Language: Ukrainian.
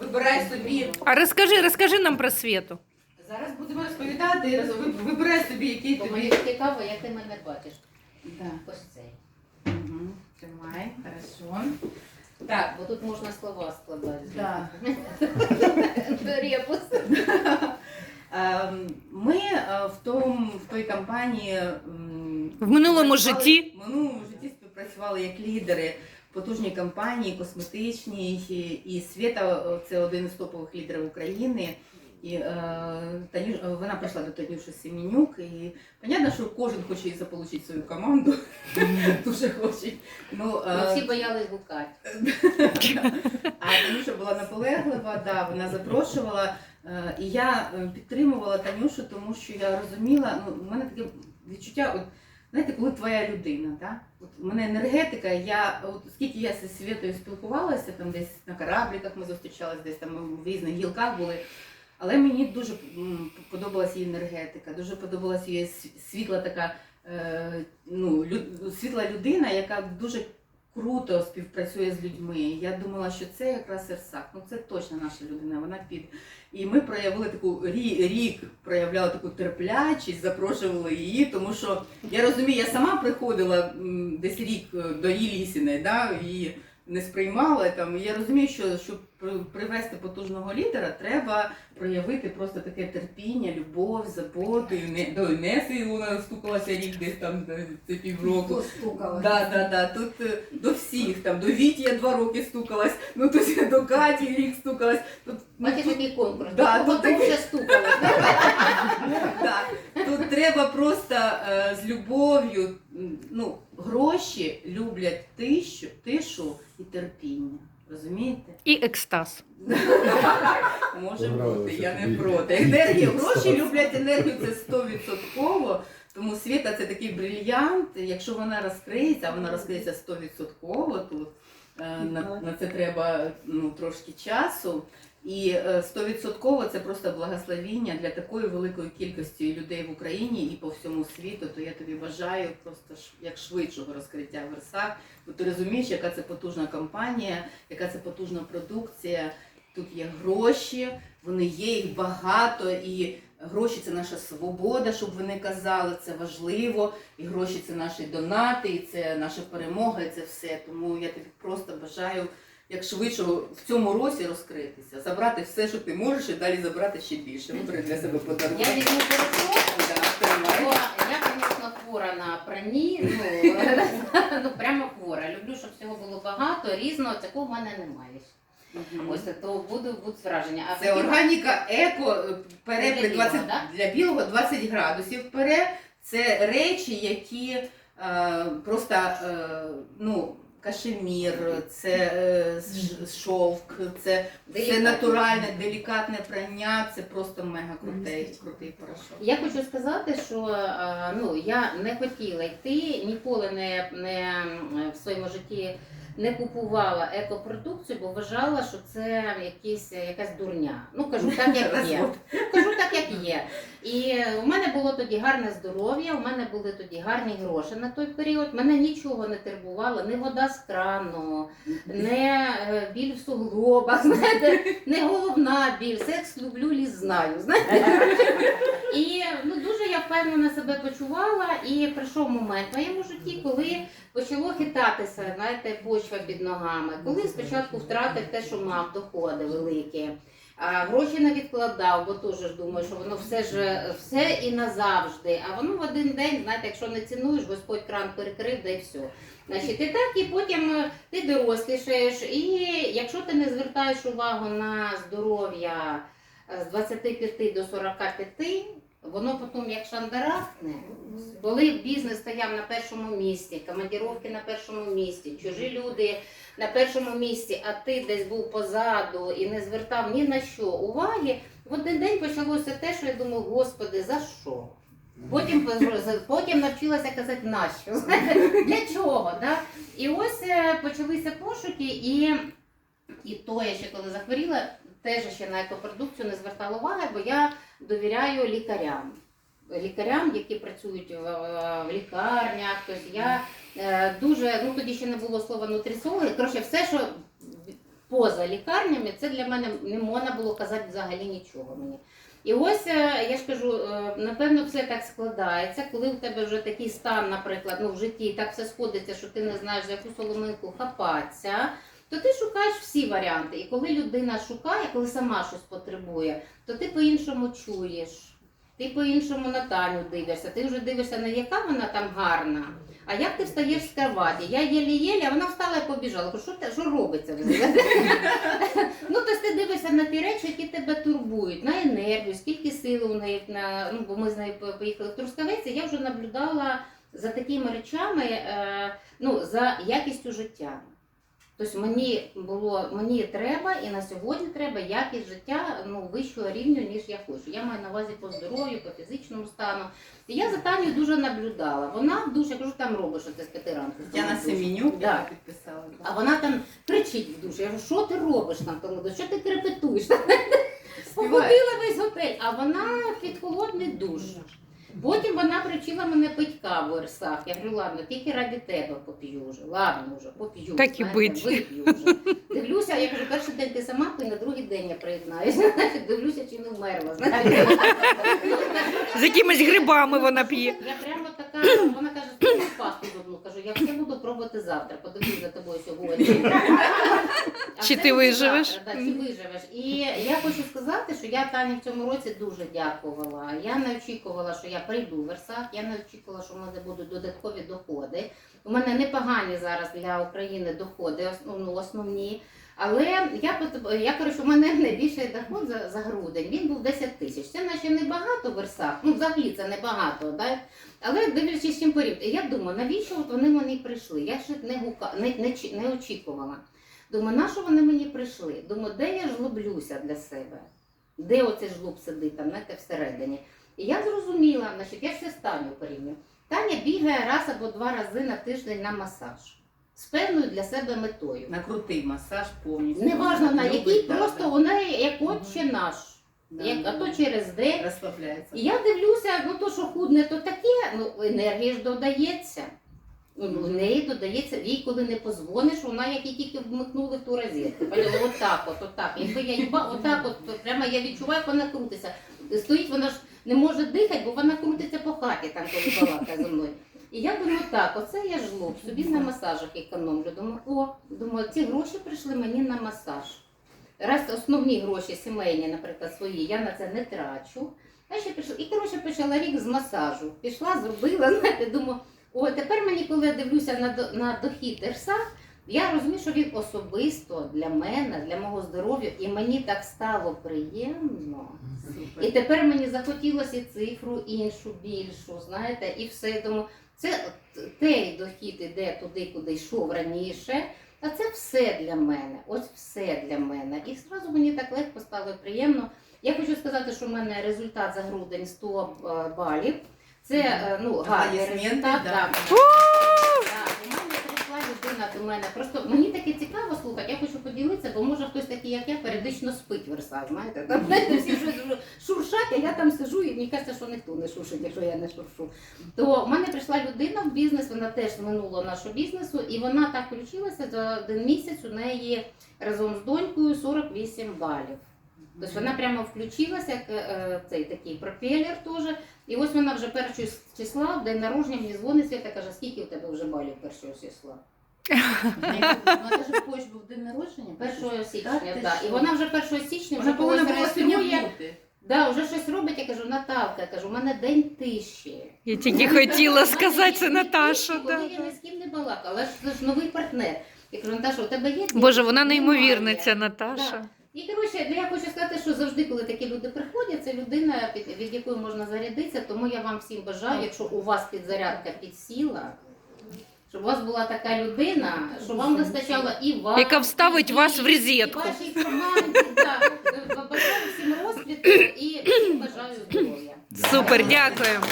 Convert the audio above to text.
Вибирай собі. А розкажи, розкажи нам про світу. Зараз будемо розповідати. роз- ви- Вибирай собі, який Бо тобі. мені цікаво, як ти мене бачиш. Да. Ось цей. Угу. Тримай, хорошо. Так, Бо тут можна слова складати. Да. Репус. Ем, Ми е, в, тому, в той компанії м, В минулому співпрацювали- житті? В минулому житті співпрацювали як лідери потужній компанії, косметичній, і- і Свята це один із топових лідерів України. І е, Танюш, е, вона прийшла до Танюші Семенюк, і понятно, що кожен хоче її заполучити свою команду. Дуже хоче. Ну, е, Ми всі боялись гукати. а Танюша була наполеглива, да, вона запрошувала. І я підтримувала Танюшу, тому що я розуміла, ну, у мене таке відчуття, от, знаєте, коли твоя людина, да? от у мене енергетика, я, от, скільки я зі Світою спілкувалася, там десь на корабліках ми зустрічалися, десь там в різних гілках були. Але мені дуже подобалася її енергетика, дуже подобалася її світла така, е, ну, світла людина, яка дуже круто співпрацює з людьми. Я думала, що це якраз Ерсак. Ну це точно наша людина, вона піде. І ми проявили таку рік, проявляли таку терплячість, запрошували її, тому що я розумію, я сама приходила десь рік е, до Єлісіної, да, і не сприймала там. Я розумію, що щоб при- привести потужного лідера, треба проявити просто таке терпіння, любов, заботу. І не- До Інеси вона стукалася рік десь там це півроку. Да, да, да. Тут е, до всіх там до Віті я два роки стукалась, ну тут до Каті рік стукалась. Тут, ну, тут, конкурс. Да, тут такий- вже стукали. тут треба просто е, з любов'ю. Ну, гроші люблять тишу, тишу терпіння. Розумієте? І екстаз. Може бути, я не проти. Енергія, гроші люблять енергію, це стовідсотково. Тому Світа це такий брильянт. Якщо вона розкриється, а вона розкриється стовідсотково, то е, на, на це треба ну, трошки часу. І е, стовідсотково це просто благословіння для такої великої кількості людей в Україні і по всьому світу. То я тобі бажаю просто як швидшого розкриття в Версах. Бо ти розумієш, яка це потужна компанія, яка це потужна продукція. Тут є гроші, вони є, їх багато, і гроші це наша свобода, щоб вони казали, це важливо. І гроші це наші донати, і це наша перемога, і це все. Тому я тобі просто бажаю як швидше в цьому році розкритися, забрати все, що ти можеш, і далі забрати ще більше. Вибери для себе подарунок. Я візьму переход. Да, Бо тримай. я, звісно, хвора на прані, ну, ну прямо хвора. Люблю, щоб всього було багато, різного, такого в мене немає. Мгм. Ось то буду, будуть враження. А Це хотіла- органіка еко пере Для при білого, 20, да? для білого 20 градусів пере. Це речі, які е, просто е, ну, кашемір, це е, шовк, це це Делікатне. натуральне, делікатне прання, це просто мега крутий, крутий порошок. Я хочу сказати, що е, ну, я не хотіла йти, ніколи не, не в своєму житті не купувала екопродукцію, бо вважала, що це якісь, якась дурня. Ну кажу так, як є. Ну, кажу так, як є. І у мене було тоді гарне здоров'я, у мене були тоді гарні гроші на той період. Мене нічого не турбувало, не вода з крану, не е, біль в суглобах, знаєте, не головна біль. Секс люблю, ліс знаю. Знаєте? І ну дуже я впевнено себе почувала, і прийшов момент в моєму житті, коли почало хитатися, знаєте, почва під ногами. Коли спочатку втратив те, що мав доходи великі. А гроші не відкладав, бо теж думаю, що воно все ж все і назавжди. А воно в один день, знаєте, якщо не цінуєш, Господь кран перекрив, да і все. Значить, і так, і потім е, ти дорослішаєш, і якщо ти не звертаєш увагу на здоров'я е, з 25 до 45, воно потім як шандарахне. Коли бізнес стояв на першому місці, командіровки на першому місці, чужі люди на першому місці, а ти десь був позаду і не звертав ні на що уваги, в один день почалося те, що я думаю, господи, за що? Потім, потім навчилася казати нащо, для чого. Да? І ось е, почалися пошуки, і, і то я ще коли захворіла, теж ще на екопродукцію не звертала уваги, бо я довіряю лікарям. Лікарям, які працюють в, лікарнях, тобто я е, дуже, ну тоді ще не було слова нутрісологи, коротше, все, що поза лікарнями, це для мене не можна було казати взагалі нічого мені. І ось е, я ж кажу, е, напевно, все так складається, коли у тебе вже такий стан, наприклад, ну в житті так все сходиться, що ти не знаєш, за яку соломинку хапатися, то ти шукаєш всі варіанти. І коли людина шукає, коли сама щось потребує, то ти по-іншому чуєш. Ти по-іншому на Таню дивишся, ти вже дивишся, не яка вона там гарна, а як ти встаєш з кроваті. Я єлі-єлі, а вона встала і побіжала. Кажу, що, що робиться? ну, тобто ти дивишся на ті речі, які тебе турбують, на енергію, скільки сили у неї, на, ну, бо ми з нею поїхали в Трускавець, і я вже наблюдала за такими речами, е, ну, за якістю життя. Тобто мені було мені треба і на сьогодні треба якість життя ну, вищого рівня, ніж я хочу. Я маю на увазі по здоров'ю, по фізичному стану. І я за Танею дуже наблюдала. Вона в душі, я кажу, там робиш що ти з п'яти ранку. Я на. Семенюк Да. підписала. А вона там кричить в душі. Я кажу, що ти робиш там тому? Що ти крепетуєш? Співає. Погубила весь готель, а вона під холодний душ. Потім вона привчила мене пить каву Ерсах. Я говорю, ладно, тільки ради тебе поп'ю вже. Ладно вже, поп'ю. Так і бить. Вип'ю вже. Дивлюся, я кажу, перший день ти сама пий, на другий день я приєднаюся. Дивлюся, чи не вмерла. знаєте. З якимись грибами вона п'є. Я прямо така, вона каже, «Спробуй пасту одну. Кажу, я все буду пробувати завтра. Подивлюсь за тобою сьогодні. А Чи ти виживеш? завтра, да, чи виживеш. І я хочу сказати, що я Тані в цьому році дуже дякувала. Я не очікувала, що я прийду в Версах, я не очікувала, що в мене будуть додаткові доходи. У мене непогані зараз для України доходи, основ, ну, основні. Але я я коротше, у мене найбільший доход за, за грудень. Він був 10 тисяч. Це наче небагато в Версах. Ну, взагалі це небагато. Да? Але дивлячись чим порівняти, я думаю, навіщо от вони мені прийшли? Я ще не гука, не, не, не очікувала. Думаю, на що вони мені прийшли? Думаю, де я жлоблюся для себе? Де оцей жлоб сидить там, знаєте, всередині? І я зрозуміла, значить, я ще з Таню порівнюю. Таня бігає раз або два рази на тиждень на масаж з певною для себе метою. На крутий масаж повністю. Неважно на який, просто неї як отче наш, Да, як, да, а то через день. розслабляється. І я дивлюся, ну то, що худне, то таке, ну енергія ж додається. Ну, в неї додається, їй коли не позвониш, вона як її тільки вмикнули в ту розетку. Поняла, отак, от, отак. Якби я їба, отак, от, то прямо я відчуваю, як вона крутиться. Стоїть, вона ж не може дихати, бо вона крутиться по хаті, там коли балакає зі мною. І я думаю, так, оце я жлоб, собі на масажах економлю. Думаю, о, думаю, ці гроші прийшли мені на масаж. Раз основні гроші сімейні, наприклад, свої, я на це не трачу. А ще пішла. І коротше почала рік з масажу. Пішла, зробила, знаєте, думаю, о, тепер мені, коли я дивлюся на, на дохід Дерса, я розумію, що він особисто для мене, для мого здоров'я, і мені так стало приємно. Супер. І тепер мені захотілося і цифру іншу, більшу, знаєте, і все. Тому це той дохід іде туди, куди йшов раніше. А це все для мене. Ось все для мене. І зразу мені так легко стало і приємно. Я хочу сказати, що в мене результат за грудень 100 е, балів. Це е, ну, гарний результат. да. До мене. Просто мені таке цікаво слухати. Я хочу поділитися, бо може хтось такий, як я, періодично спить в Версах. Знаєте, там знаєте, всі щось шуршать, а я там сижу і мені кажеться, що ніхто не шуршить, якщо я не шуршу. То в мене прийшла людина в бізнес, вона теж з минулого нашого бізнесу, і вона так включилася за один місяць. У неї разом з донькою 48 балів. Тобто вона прямо включилася, як е, цей такий пропелер теж. І ось вона вже першого числа, в день народження, мені дзвонить Свята, каже, скільки у тебе вже балів першого числа? Це ж в Польщі був день народження. 1 січня, так. І вона вже 1 січня вже Вона повинна когось була сьогодні реєструє. бути. Да, вже щось робить, я кажу, Наталка, я кажу, у мене день тиші. Я тільки хотіла сказати, це Наташа. Коли Да. я ні з ким не балакала, але ж це ж новий партнер. Я кажу, Наташа, у тебе є? Боже, вона неймовірна, ця Наташа. І коротше, ну, я хочу сказати, що завжди, коли такі люди приходять, це людина, під, від якої можна зарядитися. Тому я вам всім бажаю, якщо у вас підзарядка підсіла, щоб у вас була така людина, що вам вистачало і вас, Яка вставить і, вас в і розетку. вашій команді. Так. Бажаю всім розквіту і всім бажаю здоров'я. Супер, дякуємо.